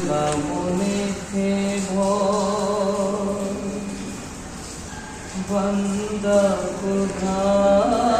না মনেতে ভয় বান্দা কোথায়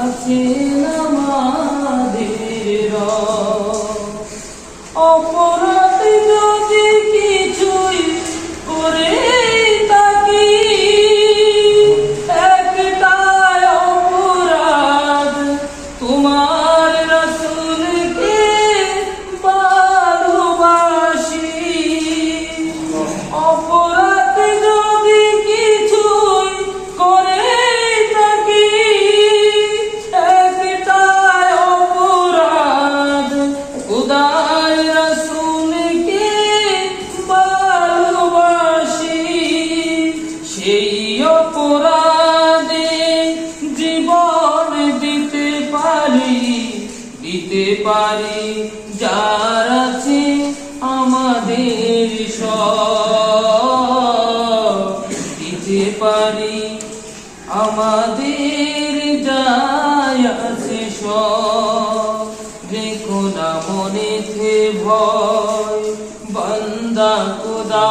আছেন আমাদের রব। অপরাধে জীবন দিতে পারি দিতে পারি যার আছে আমাদের দিতে পারি আমাদের যায় আছে দেখো না মনেতে ভয়, বান্দা কোদা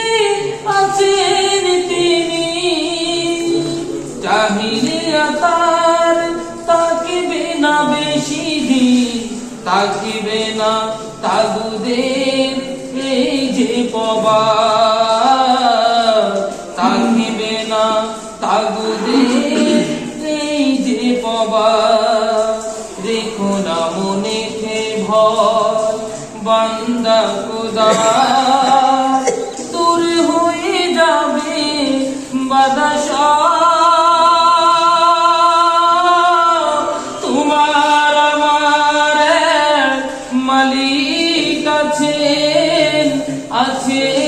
তাকিবে না তাগুদের এই যে পবা থাকিবে না তাগুদের এই যে পবা দেখো না মনে ভয়, বান্দা কোদা আছে